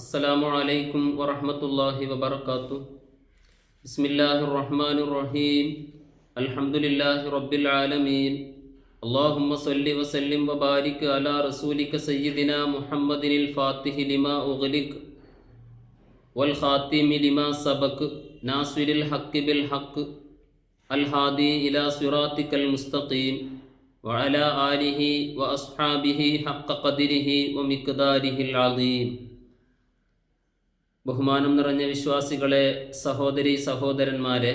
السلام عليكم ورحمة الله وبركاته بسم الله الرحمن الرحيم الحمد لله رب العالمين اللهم صل وسلم وبارك على رسولك سيدنا محمد الفاتح لما أغلق والخاتم لما سبق ناصر الحق بالحق الهادي إلى صراطك المستقيم وعلى آله وأصحابه حق قدره ومقداره العظيم ബഹുമാനം നിറഞ്ഞ വിശ്വാസികളെ സഹോദരി സഹോദരന്മാരെ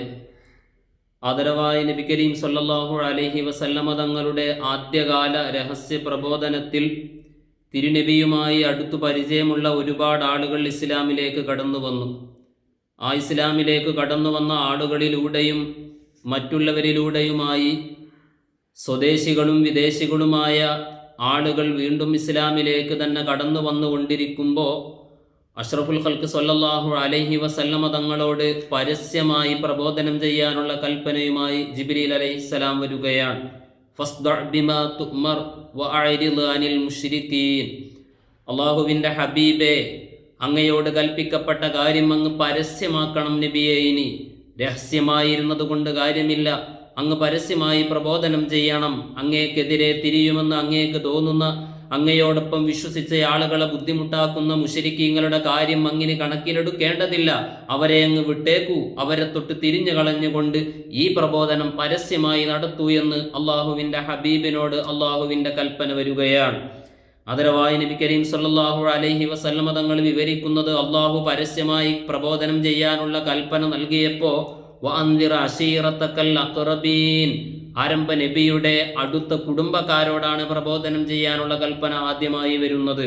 ആദരവായ നബി കരീം സല്ലല്ലാഹു അലൈഹി വസല്ലമ തങ്ങളുടെ ആദ്യകാല രഹസ്യ പ്രബോധനത്തിൽ തിരുനബിയുമായി അടുത്തു പരിചയമുള്ള ഒരുപാട് ആളുകൾ ഇസ്ലാമിലേക്ക് കടന്നു വന്നു. ആ ഇസ്ലാമിലേക്ക് കടന്നു വന്ന ആളുകളിലൂടെയും മറ്റുള്ളവരിലൂടെയുമായി സ്വദേശികളും വിദേശികളുമായ ആളുകൾ വീണ്ടും ഇസ്ലാമിലേക്ക് തന്നെ കടന്നു വന്നുകൊണ്ടിരിക്കുമ്പോൾ അഷ്റഫുൽ ഖൽക്ക് സല്ലല്ലാഹു അലൈഹി വസല്ലമ തങ്ങളോട് പരസ്യമായി പ്രബോധനം ചെയ്യാനുള്ള കൽപ്പനയുമായി ജിബ്രീൽ അലൈഹിസ്സലാം വരികയാണ്. അള്ളാഹുവിന്റെ ഹബീബെ അങ്ങയോട് കൽപ്പിക്കപ്പെട്ട കാര്യം അങ്ങ് പരസ്യമാക്കണം നബിയെ ഇനി. രഹസ്യമായിരുന്നത് കൊണ്ട് കാര്യമില്ല. അങ്ങ് പരസ്യമായി പ്രബോധനം ചെയ്യണം. അങ്ങേക്കെതിരെ തിരിയുമെന്ന് അങ്ങേക്ക് തോന്നുന്ന അങ്ങയോടൊപ്പം വിശ്വസിച്ച ആളുകളെ ബുദ്ധിമുട്ടാക്കുന്ന മുഷരിക്കീങ്ങളുടെ കാര്യം അങ്ങിന് കണക്കിലെടുക്കേണ്ടതില്ല. അവരെ അങ്ങ് വിട്ടേക്കൂ. അവരെ തൊട്ട് തിരിഞ്ഞു കളഞ്ഞുകൊണ്ട് ഈ പ്രബോധനം പരസ്യമായി നടത്തൂ എന്ന് അള്ളാഹുവിന്റെ ഹബീബിനോട് അള്ളാഹുവിന്റെ കൽപ്പന വരികയാണ്. അതരവായി നബി കരീം സല്ലാഹു അലൈഹി വസല്ലമ തങ്ങൾ വിവരിക്കുന്നത് അള്ളാഹു പരസ്യമായി പ്രബോധനം ചെയ്യാനുള്ള കൽപ്പന നൽകിയപ്പോൾ ആരംഭ നബിയുടെ അടുത്ത കുടുംബക്കാരോടാണ് പ്രബോധനം ചെയ്യാനുള്ള കൽപ്പന ആദ്യമായി വരുന്നത്.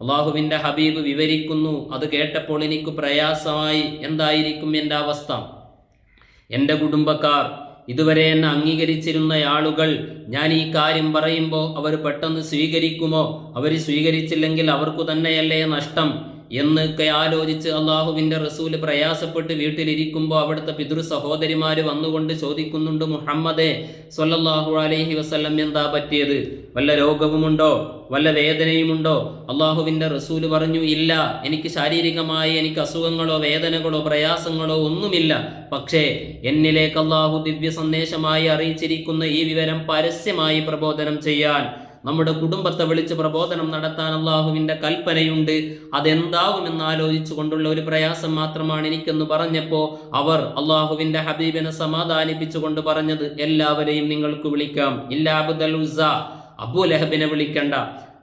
അള്ളാഹുവിന്റെ ഹബീബ് വിവരിക്കുന്നു അത് കേട്ടപ്പോൾ എനിക്ക് പ്രയാസമായി എന്തായിരിക്കും എന്റെ അവസ്ഥ? എന്റെ കുടുംബക്കാർ ഇതുവരെ എന്നെ അംഗീകരിച്ചിരുന്ന ആളുകൾ ഞാൻ ഈ കാര്യം പറയുമ്പോൾ അവർ പെട്ടെന്ന് സ്വീകരിക്കുമോ? അവർ സ്വീകരിച്ചില്ലെങ്കിൽ അവർക്കു തന്നെയല്ലേ നഷ്ടം? എന്നൊക്കെ ആലോചിച്ച് അള്ളാഹുവിന്റെ റസൂൽ പ്രയാസപ്പെട്ട് വീട്ടിലിരിക്കുമ്പോൾ അവിടുത്തെ പിതൃ സഹോദരിമാർ വന്നുകൊണ്ട് ചോദിക്കുന്നുണ്ട് മുഹമ്മദേ സൊല്ലാഹു അലൈഹി വസ്ല്ലം എന്താ പറ്റിയത്? വല്ല രോഗവുമുണ്ടോ? വല്ല വേദനയുമുണ്ടോ? അള്ളാഹുവിന്റെ റസൂൽ പറഞ്ഞു ഇല്ല എനിക്ക് ശാരീരികമായി എനിക്ക് അസുഖങ്ങളോ വേദനകളോ പ്രയാസങ്ങളോ ഒന്നുമില്ല. പക്ഷേ എന്നിലേക്ക് അള്ളാഹു ദിവ്യ സന്ദേശമായി അറിയിച്ചിരിക്കുന്ന ഈ വിവരം പരസ്യമായി പ്രബോധനം ചെയ്യാൻ നമ്മുടെ കുടുംബത്തെ വിളിച്ച് പ്രബോധനം നടത്താൻ അള്ളാഹുവിന്റെ കൽപ്പനയുണ്ട്. അതെന്താകുമെന്ന് ആലോചിച്ചു കൊണ്ടുള്ള ഒരു പ്രയാസം മാത്രമാണ് എനിക്കെന്ന് പറഞ്ഞപ്പോൾ അവർ അള്ളാഹുവിന്റെ ഹബീബിനെ സമാധാനിപ്പിച്ചുകൊണ്ട് പറഞ്ഞത് എല്ലാവരെയും നിങ്ങൾക്ക് വിളിക്കാം. ഇല്ലാബുദൽ ഉസ അബൂ ലഹബിനെ വിളിക്കണ്ട.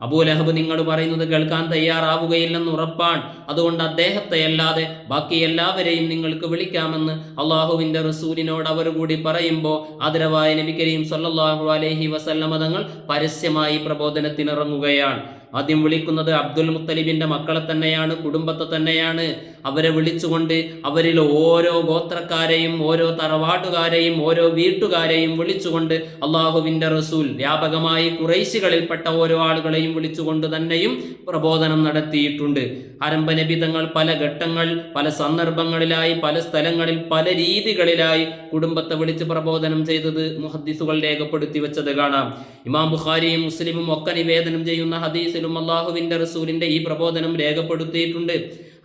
അബൂലഹബ് നിങ്ങൾ പറയുന്നത് കേൾക്കാൻ തയ്യാറാവുകയില്ലെന്ന് ഉറപ്പാണ്. അതുകൊണ്ട് അദ്ദേഹത്തെ അല്ലാതെ ബാക്കി എല്ലാവരെയും നിങ്ങൾക്ക് വിളിക്കാമെന്ന് അള്ളാഹുവിന്റെ റസൂലിനോട് അവർ കൂടി പറയുമ്പോൾ ആദരവായ നബി കരീം സല്ലാഹു അലൈഹി വസല്ലമ തങ്ങൾ പരസ്യമായി പ്രബോധനത്തിനിറങ്ങുകയാണ്. ആദ്യം വിളിക്കുന്നത് അബ്ദുൽ മുത്തലിബിന്റെ മക്കളെ തന്നെയാണ് കുടുംബത്തെ തന്നെയാണ്. അവരെ വിളിച്ചുകൊണ്ട് അവരിൽ ഓരോ ഗോത്രക്കാരെയും ഓരോ തറവാട്ടുകാരെയും ഓരോ വീട്ടുകാരെയും വിളിച്ചുകൊണ്ട് അള്ളാഹുവിന്റെ റസൂൽ വ്യാപകമായി കുറേശികളിൽപ്പെട്ട ഓരോ ആളുകളെയും വിളിച്ചുകൊണ്ട് തന്നെയും പ്രബോധനം നടത്തിയിട്ടുണ്ട്. ആരംഭ നബിതങ്ങൾ പല ഘട്ടങ്ങൾ പല സന്ദർഭങ്ങളിലായി പല സ്ഥലങ്ങളിൽ പല രീതികളിലായി കുടുംബത്തെ വിളിച്ച് പ്രബോധനം ചെയ്തത് മുഹദ്ദിസുകൾ രേഖപ്പെടുത്തി വെച്ചത് കാണാം. ഇമാം ബുഖാരിയും മുസ്ലിമും ഒക്കെ നിവേദനം ചെയ്യുന്ന ഹദീസിലും അള്ളാഹുവിന്റെ റസൂലിന്റെ ഈ പ്രബോധനം രേഖപ്പെടുത്തിയിട്ടുണ്ട്.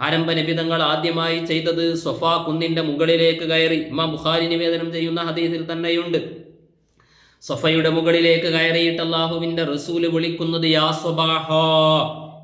ആരംഭ നിബിതങ്ങൾ ആദ്യമായി ചെയ്തത് സൊഫാ കുന്നിന്റെ മുകളിലേക്ക് കയറി. ഇമാം ബുഖാരി നിവേദനം ചെയ്യുന്ന ഹദീസിൽ തന്നെയുണ്ട്. സൊഫയുടെ മുകളിലേക്ക് കയറിയിട്ട് അള്ളാഹുവിന്റെ റസൂൽ വിളിക്കുന്നത് യാ സ്വബാഹ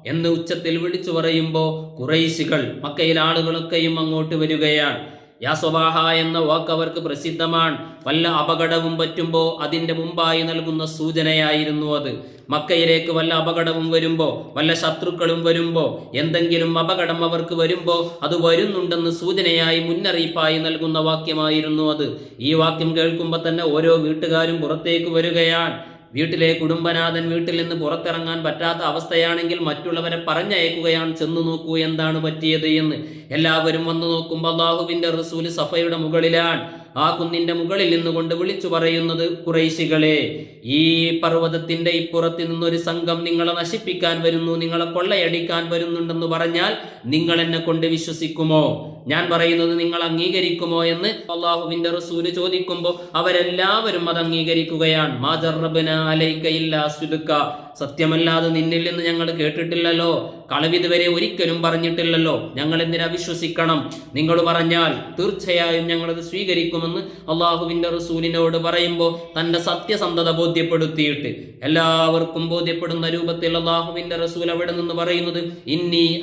എന്ന് ഉച്ചത്തിൽ വിളിച്ചു പറയുമ്പോൾ കുറൈശികൾ മക്കയിൽ ആളുകളൊക്കെയും അങ്ങോട്ട് വരികയാണ്. യാ സ്വബാഹ എന്ന വാക്ക് അവർക്ക് പ്രസിദ്ധമാണ്. വല്ല അപകടവും പറ്റുമ്പോൾ അതിന്റെ മുമ്പായി നൽകുന്ന സൂചനയായിരുന്നു അത്. മക്കയിലേക്ക് വല്ല അപകടവും വരുമ്പോൾ വല്ല ശത്രുക്കളും വരുമ്പോൾ എന്തെങ്കിലും അപകടം അവർക്ക് വരുമ്പോൾ അത് വരുന്നുണ്ടെന്ന് സൂചനയായി മുന്നറിയിപ്പായി നൽകുന്ന വാക്യമായിരുന്നു അത്. ഈ വാക്യം കേൾക്കുമ്പോൾ തന്നെ ഓരോ വീട്ടുകാരും പുറത്തേക്ക് വരികയാണ്. വീട്ടിലെ കുടുംബനാഥൻ വീട്ടിൽ നിന്ന് പുറത്തിറങ്ങാൻ പറ്റാത്ത അവസ്ഥയാണെങ്കിൽ മറ്റുള്ളവരെ പറഞ്ഞയക്കുകയാണ് ചെന്ന് നോക്കൂ എന്താണ് പറ്റിയത് എന്ന്. എല്ലാവരും വന്നു നോക്കുമ്പോൾ അള്ളാഹുവിന്റെ റസൂൽ സഫയുടെ മുകളിലാണ്. ആ കുന്നിന്റെ മുകളിൽ നിന്നുകൊണ്ട് വിളിച്ചു പറയുന്നത് കുറേശികളെ ഈ പർവതത്തിന്റെ ഇപ്പുറത്ത് നിന്നൊരു സംഘം നിങ്ങളെ നശിപ്പിക്കാൻ വരുന്നു നിങ്ങളെ കൊള്ളയടിക്കാൻ വരുന്നുണ്ടെന്ന് പറഞ്ഞാൽ നിങ്ങൾ എന്നെ കൊണ്ട് വിശ്വസിക്കുമോ? ഞാൻ പറയുന്നത് നിങ്ങൾ അംഗീകരിക്കുമോ എന്ന് അള്ളാഹുവിന്റെ റസൂൽ ചോദിക്കുമ്പോൾ അവരെല്ലാവരും അത് അംഗീകരിക്കുകയാണ്. മാജറബന അലൈക്കയില്ല സുലുക്ക സത്യമല്ലാതെ നിന്നിൽ നിന്ന് ഞങ്ങൾ കേട്ടിട്ടില്ലല്ലോ. കളവിതുവരെ ഒരിക്കലും പറഞ്ഞിട്ടില്ലല്ലോ. ഞങ്ങൾ എന്തിനാ വിശ്വസിക്കണം? നിങ്ങൾ പറഞ്ഞാൽ തീർച്ചയായും ഞങ്ങളത് സ്വീകരിക്കുമെന്ന് അള്ളാഹുവിന്റെ റസൂലിനോട് പറയുമ്പോൾ തന്റെ സത്യസന്ധത ബോധ്യപ്പെടുത്തിയിട്ട് എല്ലാവർക്കും ബോധ്യപ്പെടുന്ന രൂപത്തിൽ അള്ളാഹുവിന്റെ റസൂൽ അവിടെ നിന്ന് പറയുന്നത് ഇന്നി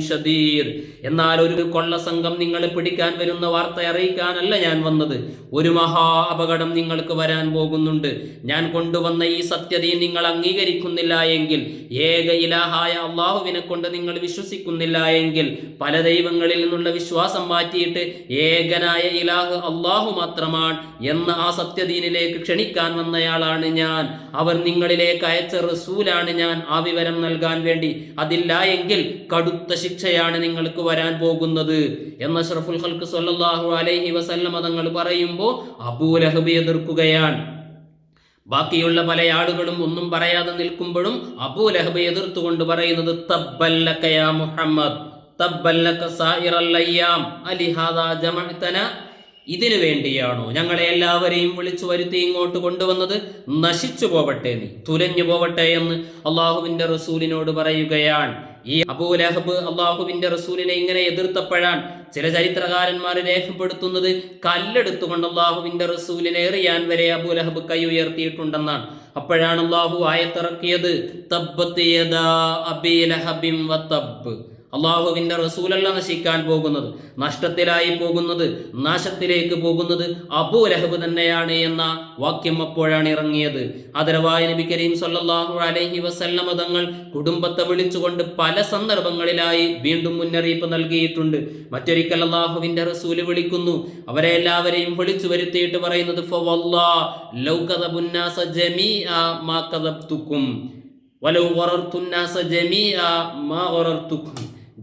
ഷദീർ. എന്നാൽ ഒരു കൊള്ള സംഘം നിങ്ങളെ പിടിക്കാൻ വരുന്ന വാർത്ത അറിയിക്കാനല്ല ഞാൻ വന്നത്. ഒരു മഹാ അപകടം നിങ്ങൾക്ക് വരാൻ പോകുന്നുണ്ട്. ഞാൻ കൊണ്ടുവന്ന ഈ സത്യതയും നിങ്ങൾ അംഗീകരിക്കുന്നില്ല എങ്കിൽ ഏക ഇലാഹായ അള്ളാഹുവിനെ കൊണ്ട് നിങ്ങൾ വിശ്വസിക്കുന്നില്ല എങ്കിൽ പല ദൈവങ്ങളിൽ നിന്നുള്ള വിശ്വാസം മാറ്റിയിട്ട് ഏകനായ ഇലാഹ് അള്ളാഹു മാത്രമാണ് എന്ന ആ സത്യദീനിലേക്ക് ക്ഷണിക്കാൻ വന്നയാളാണ് ഞാൻ. അവർ നിങ്ങളിലേക്ക് അയച്ച റസൂലാണ് ഞാൻ ആ വിവരം നൽകാൻ വേണ്ടി. അതില്ല എങ്കിൽ കടുത്ത ശിക്ഷയാണ് നിങ്ങൾക്ക് വരാൻ പോകുന്നത്. എന്ന ഷറഫുൽ ഹൽക്ക് സൊല്ലാഹു അലൈഹി വസല്ലം തങ്ങൾ പറയുമ്പോൾ അബൂലഹബ് എതിർക്കുകയാണ്. ബാക്കിയുള്ള പല ആളുകളും ഒന്നും പറയാതെ നിൽക്കുമ്പോഴും അബൂ ലഹബ് എതിർത്തുകൊണ്ട് പറയുന്നത് തബ്ബല്ലക യാ മുഹമ്മദ് ഇതിനു വേണ്ടിയാണോ ഞങ്ങളെ എല്ലാവരെയും വിളിച്ചു വരുത്തി ഇങ്ങോട്ട് കൊണ്ടുവന്നത്? നശിച്ചു പോവട്ടെ നീ തുലഞ്ഞു പോവട്ടെ എന്ന് അള്ളാഹുവിന്റെ റസൂലിനോട് പറയുകയാണ്. ഈ അബൂലഹബ് അള്ളാഹുവിന്റെ റസൂലിനെ ഇങ്ങനെ എതിർത്തപ്പോഴാണ് ചില ചരിത്രകാരന്മാർ രേഖപ്പെടുത്തുന്നത് കല്ലെടുത്തുകൊണ്ട് അള്ളാഹുവിന്റെ റസൂലിനെ എറിയാൻ വരെ അബൂലഹബ് കൈ ഉയർത്തിയിട്ടുണ്ടെന്നാണ്. അപ്പോഴാണ് അള്ളാഹു ആയത്തിറക്കിയത് തബ്ബത്ത് അള്ളാഹുവിന്റെ റസൂലല്ല നശിക്കാൻ പോകുന്നത്. നഷ്ടത്തിലായി പോകുന്നത് നാശത്തിലേക്ക് പോകുന്നത് അബൂ ലഹബ് തന്നെയാണ് എന്ന വാക്യം അപ്പോഴാണ് ഇറങ്ങിയത്. അതരവായി നബി കരീം സല്ലാഹു അലൈഹി വസല്ലമ തങ്ങൾ കുടുംബത്തെ വിളിച്ചുകൊണ്ട് പല സന്ദർഭങ്ങളിലായി വീണ്ടും മുന്നറിയിപ്പ് നൽകിയിട്ടുണ്ട്. മറ്റൊരിക്കൽ അള്ളാഹുവിന്റെ റസൂൽ വിളിക്കുന്നു. അവരെ എല്ലാവരെയും വിളിച്ചു വരുത്തിയിട്ട് പറയുന്നത് വലൗ ജമീഅ മാ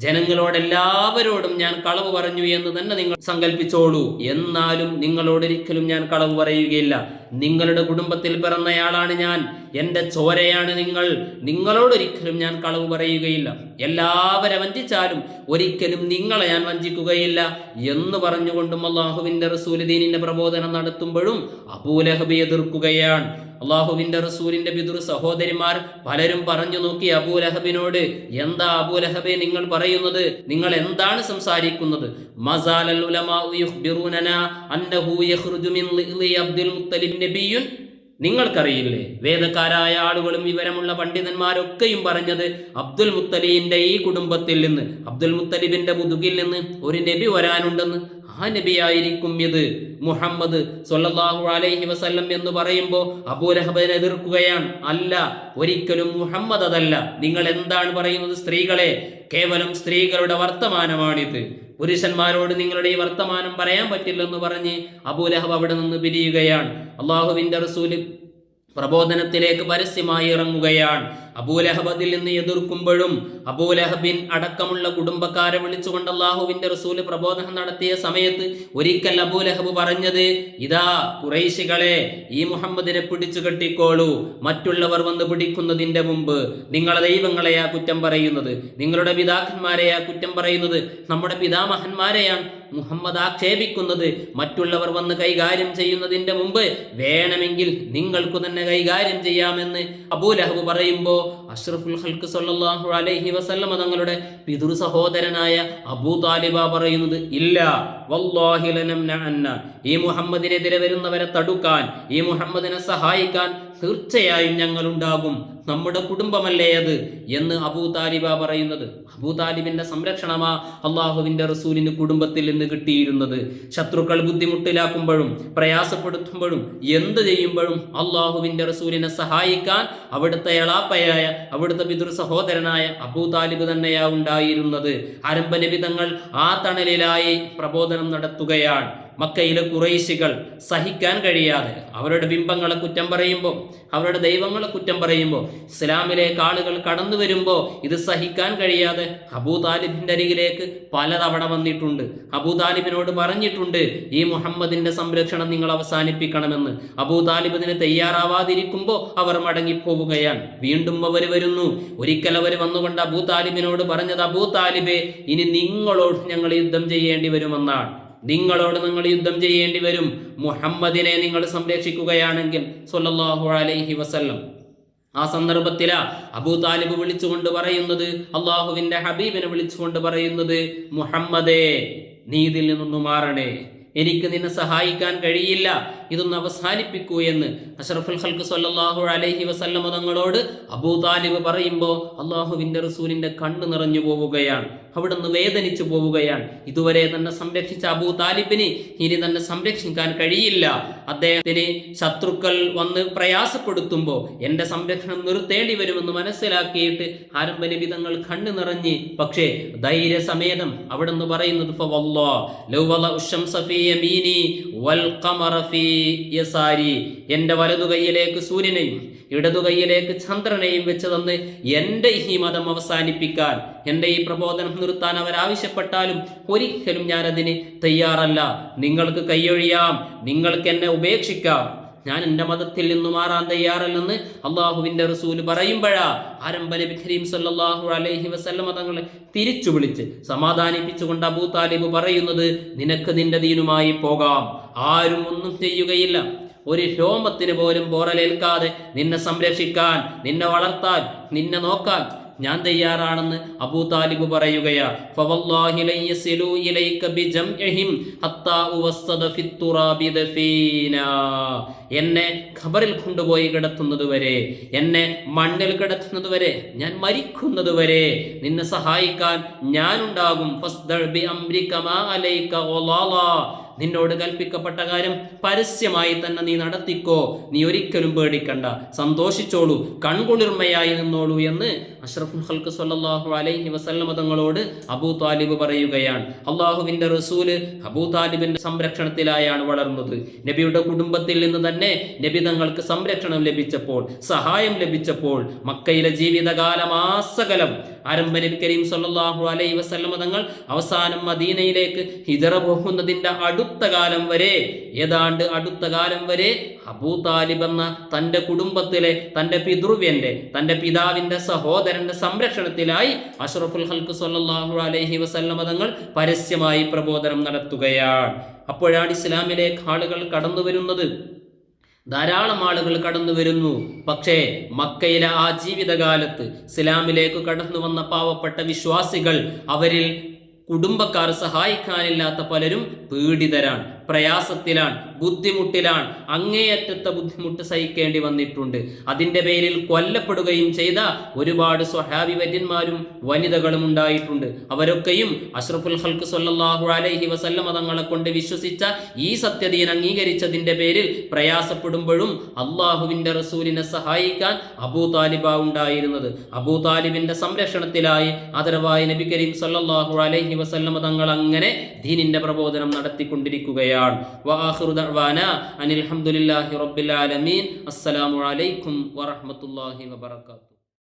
ജനങ്ങളോടെല്ലാവരോടും ഞാൻ കളവ് പറഞ്ഞു എന്ന് തന്നെ നിങ്ങൾ സങ്കല്പിച്ചോളൂ എന്നാലും നിങ്ങളോടൊരിക്കലും ഞാൻ കളവ് പറയുകയില്ല. നിങ്ങളുടെ കുടുംബത്തിൽ പിറന്നയാളാണ് ഞാൻ. എന്റെ ചോരയാണ് നിങ്ങൾ. നിങ്ങളോടൊരിക്കലും ഞാൻ കളവ് പറയുകയില്ല. എല്ലാവരെ വഞ്ചിച്ചാലും ഒരിക്കലും നിങ്ങളെ ഞാൻ വഞ്ചിക്കുകയില്ല. എന്ന് പറഞ്ഞുകൊണ്ടും അള്ളാഹുവിന്റെ റസൂലുദ്ദീനിന്റെ പ്രബോധനം നടത്തുമ്പോഴും അബൂലഹബി എതിർക്കുകയാണ്. അള്ളാഹുവിന്റെ റസൂലിന്റെ പിതൃ സഹോദരിമാർ പലരും പറഞ്ഞു നോക്കി അബൂലഹബിനോട് എന്താ അബൂലഹബെ നിങ്ങൾ പറയുന്നത്? നിങ്ങൾ എന്താണ് സംസാരിക്കുന്നത്? മസാലൽ ഉലമാ മിൻ അബ്ദുൽ മുത്തലിബ് നിങ്ങൾക്കറിയില്ലേ? വേദക്കാരായ ആളുകളും വിവരമുള്ള പണ്ഡിതന്മാരൊക്കെയും പറഞ്ഞത് അബ്ദുൽ മുത്തലിബിന്റെ ഈ കുടുംബത്തിൽ നിന്ന്. അബ്ദുൽ മുത്തലിബിന്റെ മുതുകിൽ നിന്ന് ഒരു നബി വരാനുണ്ടെന്ന് ആ നബിയായിരിക്കും ഇത്. മുഹമ്മദ് സൊല്ലാഹു അലൈഹി വസല്ലം എന്ന് പറയുമ്പോൾ അബൂലഹബിനെ എതിർക്കുകയാണ്. അല്ല ഒരിക്കലും മുഹമ്മദ് അതല്ല. നിങ്ങൾ എന്താണ് പറയുന്നത് സ്ത്രീകളെ? കേവലം സ്ത്രീകളുടെ വർത്തമാനമാണിത്. പുരുഷന്മാരോട് നിങ്ങളുടെ ഈ വർത്തമാനം പറയാൻ പറ്റില്ലെന്ന് പറഞ്ഞ് അബൂലഹബ് അവിടെ നിന്ന് പിരിയുകയാണ്. അള്ളാഹുവിന്റെ റസൂൽ പ്രബോധനത്തിലേക്ക് പരസ്യമായി ഇറങ്ങുകയാണ്. അബൂലഹബ് അതിൽ നിന്ന് എതിർക്കുമ്പോഴും അബൂലഹബിൻ അടക്കമുള്ള കുടുംബക്കാരെ വിളിച്ചുകൊണ്ട് അള്ളാഹുവിന്റെ റസൂൽ പ്രബോധനം നടത്തിയ സമയത്ത് ഒരിക്കൽ അബൂലഹബ് പറഞ്ഞത് ഇതാ കുറൈശികളെ ഈ മുഹമ്മദിനെ പിടിച്ചു കെട്ടിക്കോളൂ. മറ്റുള്ളവർ വന്ന് പിടിക്കുന്നതിന്റെ മുമ്പ് നിങ്ങളെ ദൈവങ്ങളെയാ കുറ്റം പറയുന്നത്. നിങ്ങളുടെ പിതാക്കന്മാരെയാ കുറ്റം പറയുന്നത്. നമ്മുടെ പിതാമഹന്മാരെയാണ് മുഹമ്മദ് ആക്ഷേപിക്കുന്നത്. മറ്റുള്ളവർ വന്ന് കൈകാര്യം ചെയ്യുന്നതിന്റെ മുമ്പ് വേണമെങ്കിൽ നിങ്ങൾക്ക് തന്നെ കൈകാര്യം ചെയ്യാമെന്ന് അബൂലഹബ് പറയുമ്പോൾ അഷ്റഫുൽ ഹൽക്ക് സല്ലാഹു അലൈഹി വസല്ലമ തങ്ങളുടെ പിതൃ സഹോദരനായ അബൂ താലിബ പറയുന്നത് ഇല്ല വല്ലാഹി ലനംനഅന്ന. ഈ മുഹമ്മദിനെതിരെ വരുന്നവരെ തടുക്കാൻ ഈ മുഹമ്മദിനെ സഹായിക്കാൻ തീർച്ചയായും ഞങ്ങൾ ഉണ്ടാകും നമ്മുടെ കുടുംബമല്ലേ അത്? എന്ന് അബൂ താലിബ പറയുന്നത്. അബൂ താലിബിന്റെ സംരക്ഷണമാ അള്ളാഹുവിന്റെ റസൂലിന് കുടുംബത്തിൽ നിന്ന് കിട്ടിയിരുന്നത്. ശത്രുക്കൾ ബുദ്ധിമുട്ടിലാക്കുമ്പോഴും പ്രയാസപ്പെടുത്തുമ്പോഴും എന്ത് ചെയ്യുമ്പോഴും അള്ളാഹുവിന്റെ റസൂലിനെ സഹായിക്കാൻ അവിടുത്തെ എളാപ്പയായ അവിടുത്തെ പിതൃ സഹോദരനായ അബൂ താലിബ് തന്നെയാ ഉണ്ടായിരുന്നത്. ആരംഭ നിബിതങ്ങൾ ആ തണലിലായി പ്രബോധനം നടത്തുകയാണ്. മക്കയിലെ കുറേശികൾ സഹിക്കാൻ കഴിയാതെ അവരുടെ ബിംബങ്ങളെ കുറ്റം പറയുമ്പോൾ അവരുടെ ദൈവങ്ങളെ കുറ്റം പറയുമ്പോൾ ഇസ്ലാമിലേക്ക് ആളുകൾ കടന്നു വരുമ്പോൾ ഇത് സഹിക്കാൻ കഴിയാതെ അബൂ താലിബിന്റെ അരികിലേക്ക് പലതവണ വന്നിട്ടുണ്ട്. അബൂ താലിബിനോട് പറഞ്ഞിട്ടുണ്ട് ഈ മുഹമ്മദിന്റെ സംരക്ഷണം നിങ്ങൾ അവസാനിപ്പിക്കണമെന്ന്. അബൂ താലിബ് തയ്യാറാവാതിരിക്കുമ്പോൾ അവർ മടങ്ങിപ്പോവുകയാണ്. വീണ്ടും അവർ വരുന്നു. ഒരിക്കൽ അവർ വന്നുകൊണ്ട് അബൂ താലിബിനോട് പറഞ്ഞത് അബൂ താലിബെ ഇനി നിങ്ങളോട് ഞങ്ങൾ യുദ്ധം ചെയ്യേണ്ടി വരുമെന്നാണ്. നിങ്ങളോട് നിങ്ങൾ യുദ്ധം ചെയ്യേണ്ടി വരും. മുഹമ്മദിനെ നിങ്ങൾ സംരക്ഷിക്കുകയാണെങ്കിൽ സല്ലല്ലാഹു അലൈഹി വസല്ലം. ആ സന്ദർഭത്തിലാ അബൂ താലിബ് വിളിച്ചുകൊണ്ട് പറയുന്നത് അള്ളാഹുവിന്റെ ഹബീബിനെ വിളിച്ചുകൊണ്ട് പറയുന്നത് മുഹമ്മദേ നീ ഇതിൽ നിന്നൊന്നു മാറണേ. എനിക്ക് നിന്നെ സഹായിക്കാൻ കഴിയില്ല. ഇതൊന്ന് അവസാനിപ്പിക്കൂ എന്ന് അഷറഫുൽ ഹൽക്ക് സല്ലാഹു അലഹി വസല്ലമ തങ്ങളോട് അബൂ താലിബ് പറയുമ്പോൾ അള്ളാഹുവിന്റെ റസൂലിന്റെ കണ്ണ് നിറഞ്ഞു പോവുകയാണ്. അവിടുന്ന് വേദനിച്ചു പോവുകയാണ്. ഇതുവരെ തന്നെ സംരക്ഷിച്ച അബൂ താലിബിന് ഇനി തന്നെ സംരക്ഷിക്കാൻ കഴിയില്ല. അദ്ദേഹത്തിന് ശത്രുക്കൾ വന്ന് പ്രയാസപ്പെടുത്തുമ്പോൾ എന്റെ സംരക്ഷണം നിർത്തേണ്ടി വരുമെന്ന് മനസ്സിലാക്കിയിട്ട് ആരംഭന വിധങ്ങൾ കണ്ണു നിറഞ്ഞ് പക്ഷേ ധൈര്യസമേതം അവിടുന്ന് പറയുന്നത് ഫവല്ലാ വല്ലോ ലൗവല ഉശംസ ഫീ യമീനി വൽ ഫീ യസാരി. എന്റെ വലതു കൈയിലേക്ക് സൂര്യനെയും ഇടതു കൈയിലേക്ക് ചന്ദ്രനെയും വെച്ച് തന്ന് എന്റെ ഈ മതം അവസാനിപ്പിക്കാൻ എന്റെ ഈ പ്രബോധനം നിർത്താൻ അവർ ആവശ്യപ്പെട്ടാലും ഒരിക്കലും ഞാനതിന് തയ്യാറല്ല. നിങ്ങൾക്ക് കൈയൊഴിയാം നിങ്ങൾക്ക് എന്നെ ഉപേക്ഷിക്കാം. ഞാൻ എന്റെ മതത്തിൽ നിന്ന് മാറാൻ തയ്യാറല്ലെന്ന് അള്ളാഹുവിന്റെ റസൂൽ പറയുമ്പോഴാ ആരംഭ നബി കരീം സല്ലാഹു അലൈഹി വസല്ല തങ്ങളെ തിരിച്ചു വിളിച്ച് സമാധാനിപ്പിച്ചുകൊണ്ട് അബൂ താലിബ് പറയുന്നത് നിനക്ക് നിന്റെ ദീനുമായി പോകാം. ആരും ഒന്നും ചെയ്യുകയില്ല. ഒരു രോമത്തിന് പോലും പോറലേൽക്കാതെ നിന്നെ സംരക്ഷിക്കാൻ നിന്നെ വളർത്താൻ നിന്നെ നോക്കാൻ ഞാൻ തയ്യാറാണെന്ന് അബൂ താലിബ് പറയുകയാ ഫവല്ലാഹി ഇലൈക ബിജംഇഹിം ഹത്താ ഉവസ്സദ ഫിത്തുറാബി ദഫീനാ എന്നെ ഖബറിൽ കൊണ്ടുപോയി കിടത്തുന്നത് വരെ എന്നെ മണ്ണിൽ കിടത്തുന്നത് വരെ ഞാൻ മരിക്കുന്നത് വരെ നിന്നെ സഹായിക്കാൻ ഞാനുണ്ടാകും. നിന്നോട് കൽപ്പിക്കപ്പെട്ട കാര്യം പരസ്യമായി തന്നെ നീ നടത്തിക്കോ. നീ ഒരിക്കലും പേടിക്കണ്ട. സന്തോഷിച്ചോളൂ. കൺകുളിർമയായി നിന്നോളൂ എന്ന് അഷ്റഫുൽ ഹൽക്ക് സല്ലല്ലാഹു അലൈഹി വസല്ലമ തങ്ങളോട് അബൂ താലിബ് പറയുകയാണ്. അള്ളാഹുവിന്റെ റസൂൽ അബൂ താലിബിന്റെ സംരക്ഷണത്തിലായാണ് വളർന്നത്. നബിയുടെ കുടുംബത്തിൽ നിന്ന് തന്നെ നബി തങ്ങൾക്ക് സംരക്ഷണം ലഭിച്ചപ്പോൾ സഹായം ലഭിച്ചപ്പോൾ മക്കയിലെ ജീവിതകാലം ആസകലം ആരംഭ നബി കരീം സല്ലല്ലാഹു അലൈഹി വസല്ലമ തങ്ങൾ അവസാനം മദീനയിലേക്ക് ഹിജറ പോകുന്നതിന്റെ അടുത്ത കാലം വരെ ഏതാണ്ട് അടുത്ത കാലം വരെ അബൂ താലിബ് എന്ന തന്റെ കുടുംബത്തിലെ തന്റെ പിതൃവ്യന്റെ തന്റെ പിതാവിന്റെ സഹോദരന്റെ സംരക്ഷണത്തിലായി അഷ്റഫുൽ ഹൽക്ക് സല്ലാഹു അലൈഹി വസല്ലമ തങ്ങൾ പരസ്യമായി പ്രബോധനം നടത്തുകയാണ്. അപ്പോഴാണ് ഇസ്ലാമിലേക്ക് ആളുകൾ കടന്നു വരുന്നത്. ധാരാളം ആളുകൾ കടന്നു വരുന്നു. പക്ഷേ മക്കയിലെ ആ ജീവിതകാലത്ത് ഇസ്ലാമിലേക്ക് കടന്നു വന്ന പാവപ്പെട്ട വിശ്വാസികൾ അവരിൽ കുടുംബക്കാർ സഹായിക്കാനില്ലാത്ത പലരും പീഡിതരാണ് പ്രയാസത്തിലാണ് ബുദ്ധിമുട്ടിലാണ് അങ്ങേയറ്റത്തെ ബുദ്ധിമുട്ട് സഹിക്കേണ്ടി വന്നിട്ടുണ്ട്. അതിന്റെ പേരിൽ കൊല്ലപ്പെടുകയും ചെയ്ത ഒരുപാട് സ്വഹാബി വര്യന്മാരും വനിതകളും ഉണ്ടായിട്ടുണ്ട്. അവരൊക്കെയും അഷ്റഫുൽ ഹൽക്ക് സൊല്ലാഹു അലൈഹി വസല്ലമ തങ്ങളെ കൊണ്ട് വിശ്വസിച്ച ഈ സത്യദീൻ അംഗീകരിച്ചതിന്റെ പേരിൽ പ്രയാസപ്പെടുമ്പോഴും അള്ളാഹുവിന്റെ റസൂലിനെ സഹായിക്കാൻ അബൂ താലിബ ഉണ്ടായിരുന്നത്. അബൂ താലിബിന്റെ സംരക്ഷണത്തിലായി അതർവായി നബി കരീം സൊല്ലാഹു അലൈഹി വസല്ലമ തങ്ങൾ അങ്ങനെ ദീനിന്റെ പ്രബോധനം നടത്തിക്കൊണ്ടിരിക്കുകയാണ്. അനിൽ ഹംദുലില്ലാഹി റബ്ബിൽ ആലമീൻ. അസ്സലാമു അലൈക്കും വറഹ്മത്തുള്ളാഹി വബറകാതുഹു.